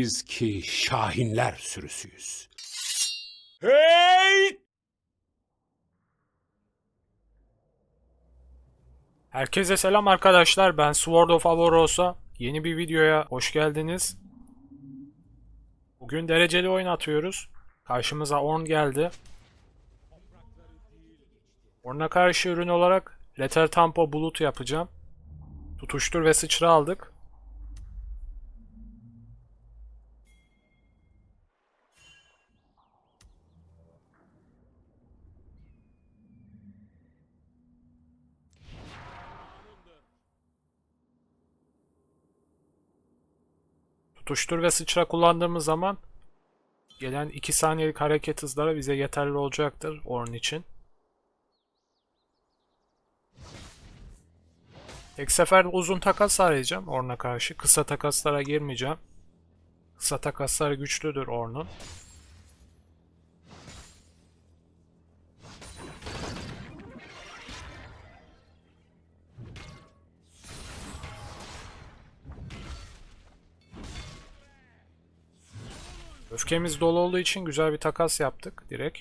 Biz ki şahinler sürüsüyüz. Hey! Herkese selam arkadaşlar. Ben Sword of Avaros'a yeni bir videoya hoş geldiniz. Bugün dereceli oyun atıyoruz. Karşımıza Ornn geldi. Ornn'a karşı ürün olarak Letter Tampo Bulut yapacağım. Tutuştur ve sıçra aldık. Tutuştur ve sıçra kullandığımız zaman gelen 2 saniyelik hareket hızları bize yeterli olacaktır Ornn için. Tek sefer uzun takas arayacağım Ornn'a karşı. Kısa takaslara girmeyeceğim. Kısa takaslar güçlüdür Ornn'un. Öfkemiz dolu olduğu için güzel bir takas yaptık direkt.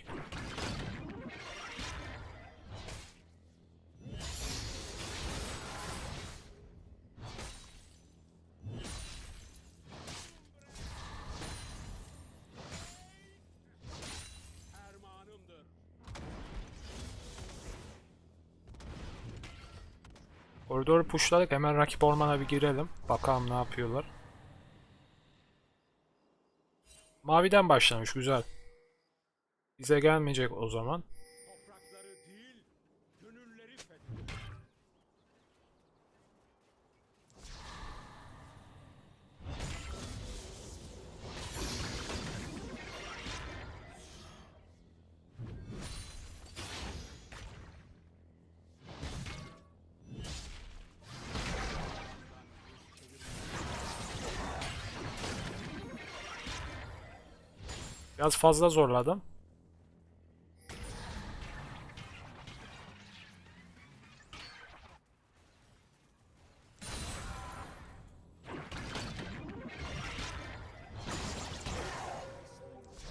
Koridoru pushladık. Hemen rakip ormana bir girelim. Bakalım ne yapıyorlar. Maviden başlamış. Güzel. Bize gelmeyecek o zaman. Biraz fazla zorladım.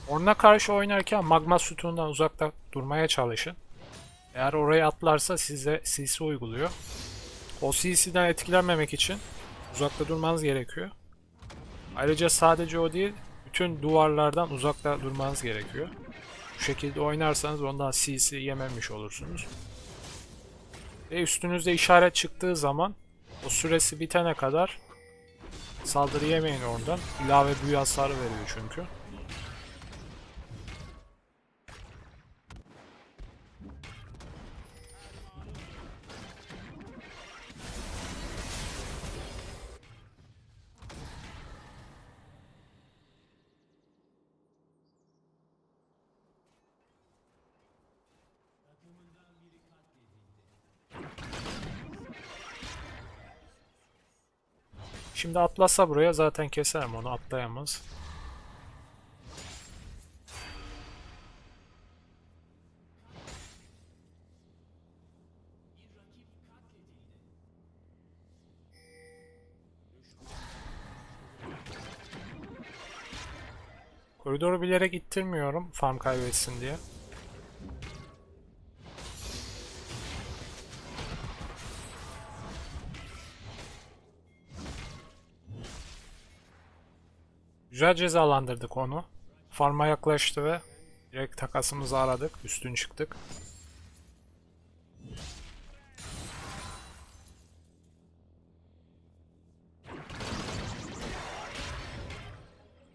Orna karşı oynarken magma sütunundan uzakta durmaya çalışın. Eğer oraya atlarsa size CC uyguluyor. O CC'den etkilenmemek için uzakta durmanız gerekiyor. Ayrıca sadece o değil, bütün duvarlardan uzakta durmanız gerekiyor. Bu şekilde oynarsanız ondan CC yememiş olursunuz. Ve üstünüzde işaret çıktığı zaman o süresi bitene kadar saldırı yemeyin oradan. İlave büyü hasarı veriyor çünkü. Şimdi atlasa buraya zaten keserim onu atlayamaz. Koridoru bilerek ittirmiyorum farm kaybetsin diye. Güzel cezalandırdık onu. Farm'a yaklaştı ve direkt takasımızı aradık. Üstün çıktık.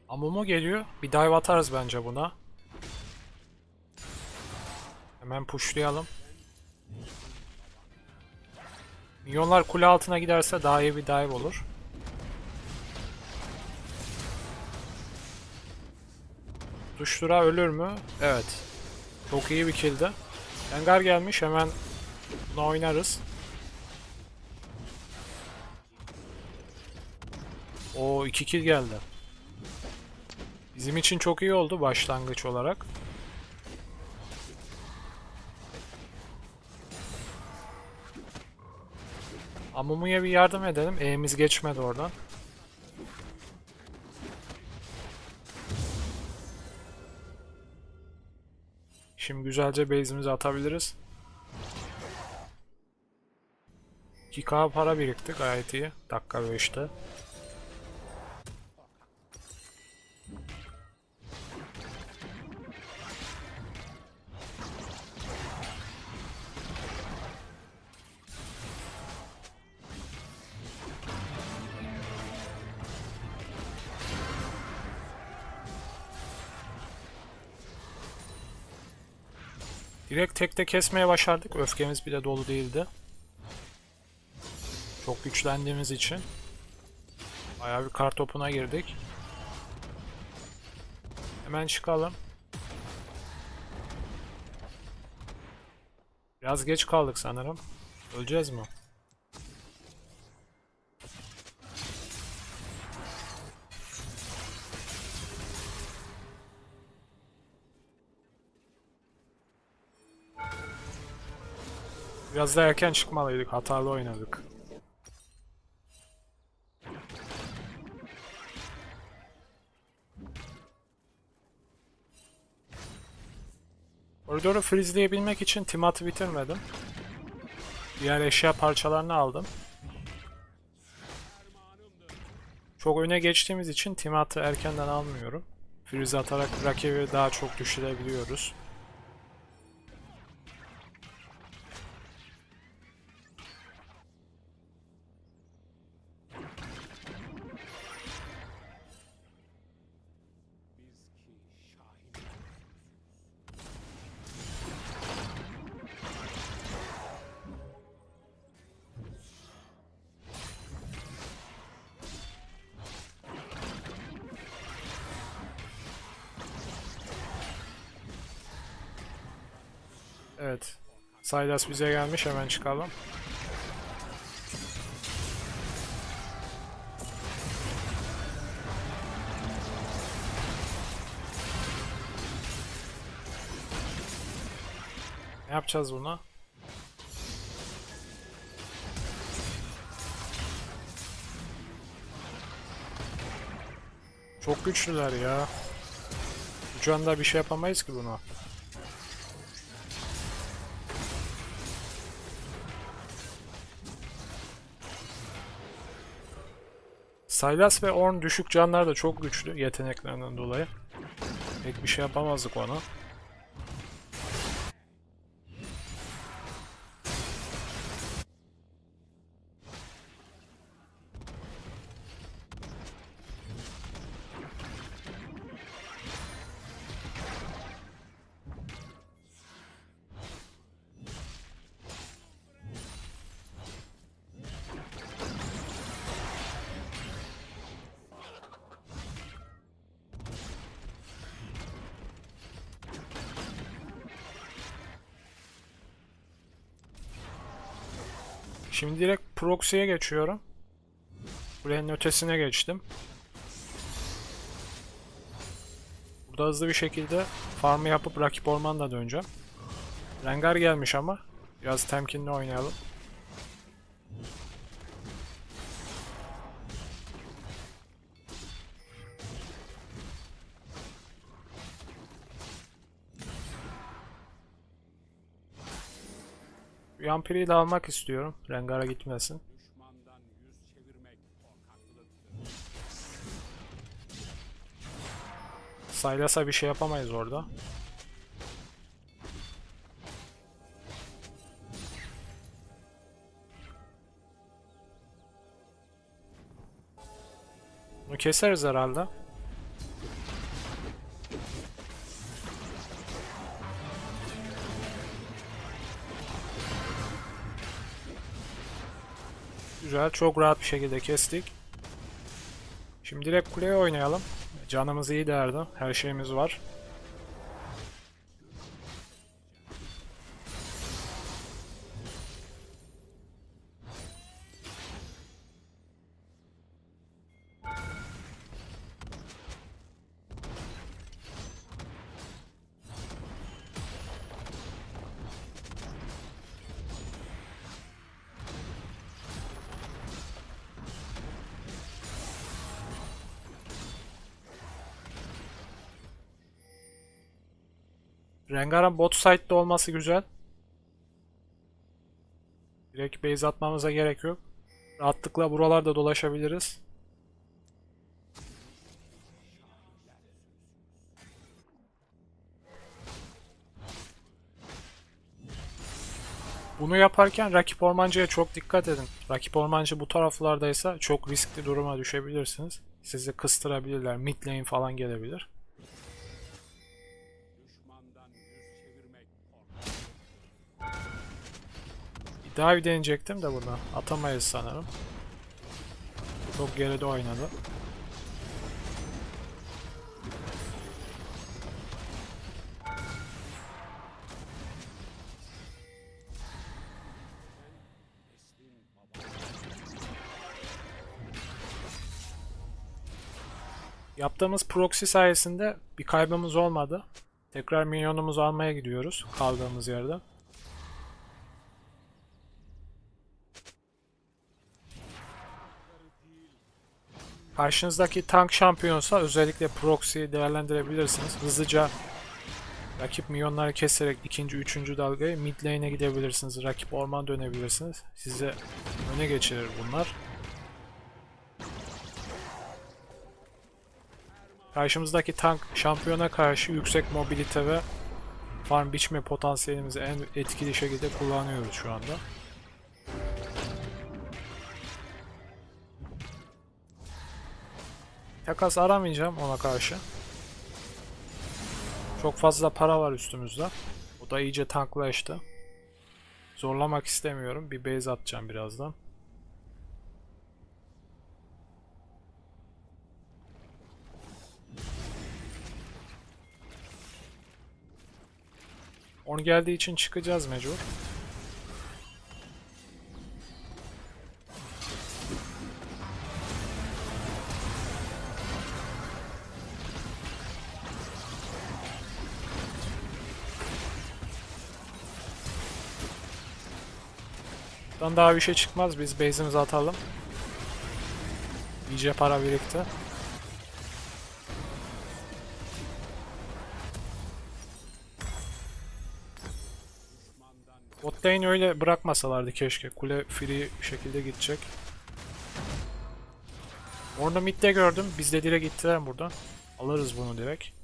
Amumu geliyor. Bir dive atarız bence buna. Hemen pushlayalım. Minyonlar kule altına giderse daha iyi bir dive olur. Tuştura ölür mü? Evet. Çok iyi bir killdi. Rengar gelmiş hemen bunu oynarız. O iki kill geldi. Bizim için çok iyi oldu başlangıç olarak. Amumu'ya bir yardım edelim. E'miz geçmedi oradan. Şimdi güzelce base'imizi atabiliriz. 2k para birikti gayet iyi. Dakika 5'te. Direkt tekte kesmeye başardık. Öfkemiz bile dolu değildi. Çok güçlendiğimiz için. Bayağı bir kar topuna girdik. Hemen çıkalım. Biraz geç kaldık sanırım. Öleceğiz mi? Biraz da erken çıkmalıydık. Hatalı oynadık. Koridoru freezeleyebilmek için timatı bitirmedim. Diğer eşya parçalarını aldım. Çok öne geçtiğimiz için timatı erkenden almıyorum. Freeze atarak rakibi daha çok düşürebiliyoruz. Sylas bize gelmiş hemen çıkalım. Ne yapacağız buna? Çok güçlüler ya. Şu anda bir şey yapamayız ki buna. Sylas ve Ornn düşük canlar da çok güçlü yeteneklerinden dolayı. Pek bir şey yapamazdık ona. Şimdi direkt proxy'ye geçiyorum. Buranın ötesine geçtim. Burada hızlı bir şekilde farmı yapıp rakip ormanla döneceğim. Rengar gelmiş ama. Biraz temkinli oynayalım. Yampiri'yi de almak istiyorum. Rengar'a gitmesin. Sylas'a bir şey yapamayız orada. Bunu keseriz herhalde. Güzel, çok rahat bir şekilde kestik. Şimdi direkt kuleye oynayalım. Canımız iyi derdi. Her şeyimiz var. Rengar'ın bot side'de olması güzel. Direkt base atmamıza gerek yok. Rahatlıkla buralarda dolaşabiliriz. Bunu yaparken rakip ormancıya çok dikkat edin. Rakip ormancı bu taraflardaysa çok riskli duruma düşebilirsiniz. Sizi kıstırabilirler. Mid lane falan gelebilir. Bir deneyecektim de bunu. Atamayız sanırım. Çok geride oynadı. Yaptığımız proxy sayesinde bir kaybımız olmadı. Tekrar minyonumuzu almaya gidiyoruz kaldığımız yerden. Karşınızdaki tank şampiyonsa özellikle proxy'yi değerlendirebilirsiniz. Hızlıca rakip minyonları keserek ikinci, üçüncü dalgayı mid lane'e gidebilirsiniz. Rakip orman dönebilirsiniz. Size öne geçirir bunlar. Karşımızdaki tank şampiyona karşı yüksek mobilite ve farm biçme potansiyelimizi en etkili şekilde kullanıyoruz şu anda. Takas aramayacağım ona karşı. Çok fazla para var üstümüzde. O da iyice tanklaştı. Zorlamak istemiyorum. Bir base atacağım birazdan. Onu geldiği için çıkacağız mecbur. Buradan daha bir şey çıkmaz. Biz base'imizi atalım. İyice para birikti. Düşmandan Bot lane öyle bırakmasalardı keşke. Kule free şekilde gidecek. Orada midde gördüm. Biz de direkt gittiler buradan. Alırız bunu direkt.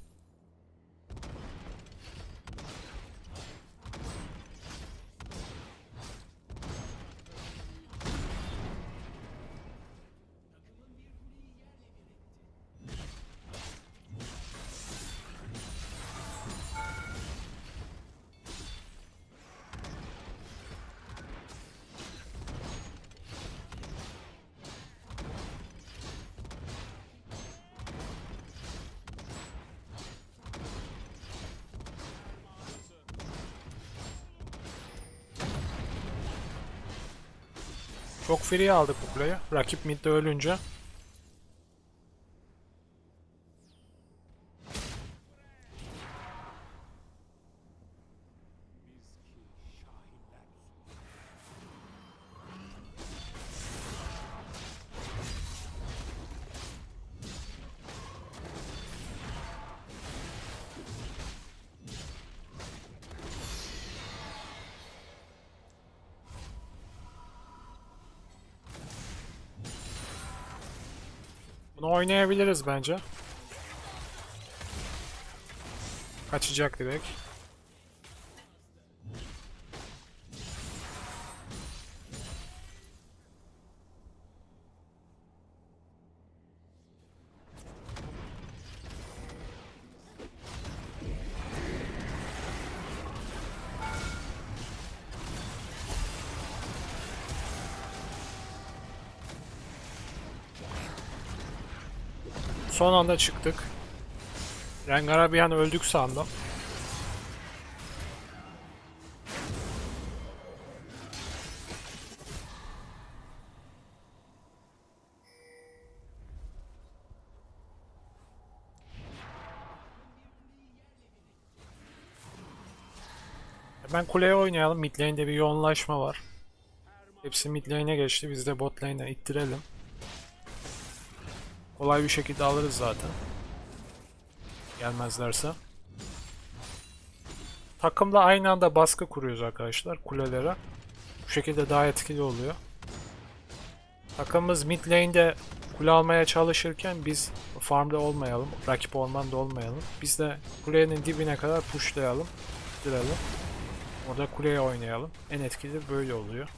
Çok free aldık bu kuleyi. Rakip midde ölünce. Bunu oynayabiliriz bence. Kaçacak direkt. Son anda çıktık. Rengar'a bir an öldük sandım. Hemen kuleye oynayalım. Mid lane'de bir yoğunlaşma var. Hepsi mid lane'e geçti. Biz de bot lane'e ittirelim. Kolay bir şekilde alırız zaten. Gelmezlerse. takımla aynı anda baskı kuruyoruz arkadaşlar kulelere. Bu şekilde daha etkili oluyor. Takımımız mid lane'de kule almaya çalışırken biz farmda olmayalım, rakip ormanda olmayalım. Biz de kulenin dibine kadar pushlayalım, direlim. Orada kuleye oynayalım. En etkili böyle oluyor.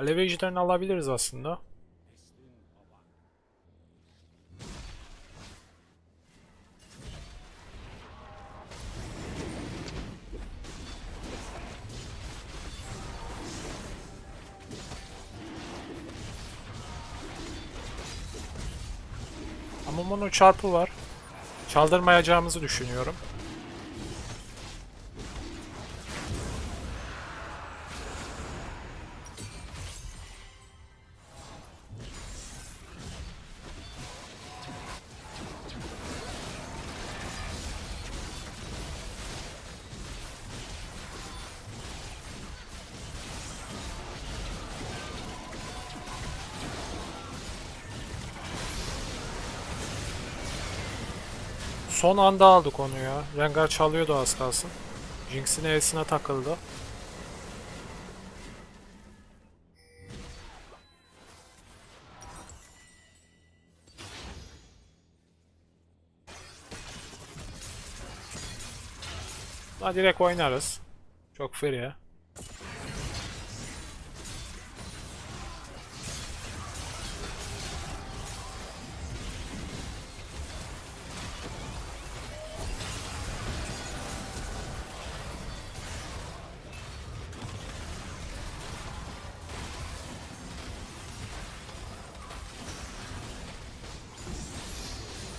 Alev ejderini alabiliriz aslında. Ama bunun çarpı var. Çaldırmayacağımızı düşünüyorum. Son anda aldık onu ya. Rengar çalıyordu az kalsın. Jinx'in E'sine takıldı. Daha direkt oynarız. Çok free.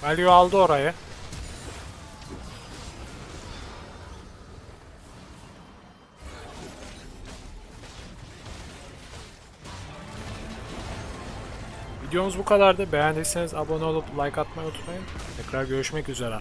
Value aldı orayı. Videomuz bu kadardı. Beğendiyseniz abone olup like atmayı unutmayın. Tekrar görüşmek üzere.